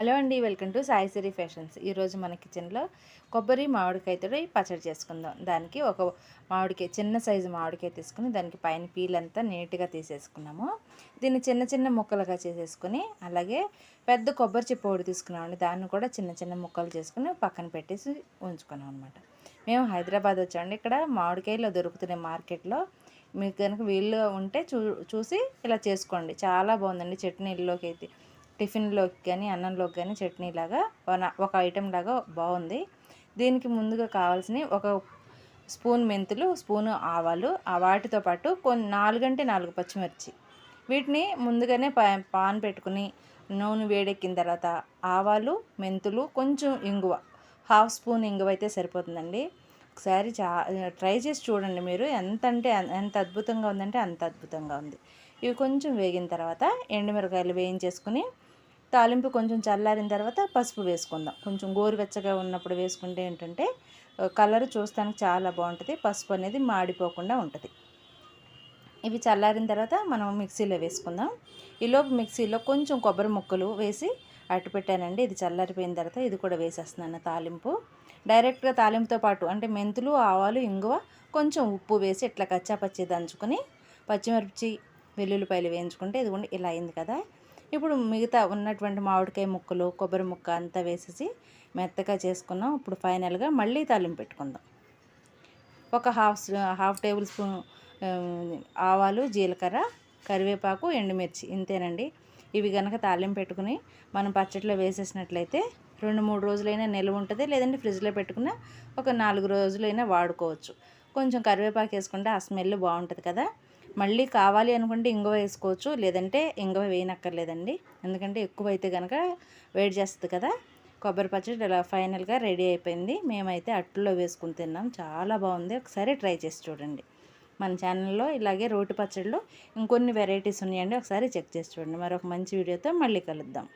Hello అండి welcome to Saisiri fashions. ఈరోజు మన కిచెన్లో కొబ్బరి మామిడికాయతో పచ్చడి చేసుకుందాం. దానికి ఒక మామిడికాయ చిన్న సైజు మామిడికాయ తీసుకుని దానికి పైన పీల్ అంతా నీట్గా తీసేసుకున్నాము. దీన్ని చిన్న చిన్న ముక్కలుగా చేసేసుకుని అలాగే పెద్ద కొబ్బరి చిప్పొడి తీసుకున్నామండి. దాన్ని కూడా చిన్న చిన్న ముక్కలు చేసుకుని పక్కన పెట్టేసి ఉంచుకున్నాం అనమాట మేము హైదరాబాద్ వచ్చామండి. ఇక్కడ మామిడికాయలు దొరుకుతున్నాయి మార్కెట్లో మీకు కనుక వీళ్ళు ఉంటే చూ చూసి ఇలా చేసుకోండి. చాలా బాగుందండి. చట్నీల్లోకి అయితే టిఫిన్లోకి కానీ అన్నంలోకి కానీ చట్నీ లాగా ఒక ఐటెం లాగా బాగుంది దీనికి ముందుగా కావాల్సినవి ఒక స్పూన్ మెంతులు స్పూను ఆవాలు ఆ వాటితో పాటు కొన్ని నాలుగంటే నాలుగు పచ్చిమిర్చి. వీటిని ముందుగానే పాన్ పెట్టుకుని నూనె వేడెక్కిన తర్వాత ఆవాలు మెంతులు కొంచెం ఇంగువ హాఫ్ స్పూన్ ఇంగువ అయితే సరిపోతుందండి. ఒకసారి చా ట్రై చేసి చూడండి మీరు. ఎంత అంటే ఎంత అద్భుతంగా ఉందంటే అంత అద్భుతంగా ఉంది. ఇవి కొంచెం వేగిన తర్వాత ఎండుమిరకాయలు వేయించేసుకుని తాలింపు కొంచెం చల్లారిన తర్వాత పసుపు వేసుకుందాం. కొంచెం గోరువెచ్చగా ఉన్నప్పుడు వేసుకుంటే ఏంటంటే కలర్ చూస్తానికి చాలా బాగుంటుంది. పసుపు అనేది మాడిపోకుండా ఉంటుంది. ఇవి చల్లారిన తర్వాత మనం మిక్సీలో వేసుకుందాం. ఈలోపు మిక్సీలో కొంచెం కొబ్బరి ముక్కలు వేసి అటు పెట్టానండి. ఇది చల్లారిపోయిన తర్వాత ఇది కూడా వేసేస్తున్నాను తాలింపు. డైరెక్ట్గా తాలింపుతో పాటు అంటే మెంతులు ఆవాలు ఇంగువ కొంచెం ఉప్పు వేసి ఇట్లా కచ్చాపచ్చి దంచుకొని పచ్చిమిర్చి వెల్లుల్లిపాయలు వేయించుకుంటే ఇది ఇలా అయింది కదా. ఇప్పుడు మిగతా ఉన్నటువంటి మామిడికాయ ముక్కలు కొబ్బరి ముక్క అంతా వేసేసి మెత్తగా చేసుకున్నాం. ఇప్పుడు ఫైనల్గా మళ్ళీ తాలింపు పెట్టుకుందాం. ఒక హాఫ్ హాఫ్ టేబుల్ స్పూన్ ఆవాలు జీలకర్ర కరివేపాకు ఎండుమిర్చి ఇంతేనండి. ఇవి కనుక తాలింపు పెట్టుకుని మనం పచ్చట్లో వేసేసినట్లయితే రెండు మూడు రోజులైనా నిల్వ ఉంటుంది. లేదంటే ఫ్రిడ్జ్లో పెట్టుకున్న ఒక నాలుగు రోజులైనా వాడుకోవచ్చు. కొంచెం కరివేపాకు వేసుకుంటే ఆ స్మెల్ బాగుంటుంది కదా. మళ్ళీ కావాలి అనుకుంటే ఇంగువ వేసుకోవచ్చు లేదంటే ఇంగువ వేయనక్కర్లేదండి. ఎందుకంటే ఎక్కువ అయితే కనుక వేడి చేస్తుంది కదా కొబ్బరి పచ్చడి ఇలా ఫైనల్గా రెడీ అయిపోయింది. మేమైతే అట్టులో వేసుకుని తిన్నాం. చాలా బాగుంది. ఒకసారి ట్రై చేసి చూడండి. మన ఛానల్లో ఇలాగే రోటి పచ్చడిలో ఇంకొన్ని వెరైటీస్ ఉన్నాయండి. ఒకసారి చెక్ చేసి చూడండి. మరొక మంచి వీడియోతో మళ్ళీ కలుద్దాం.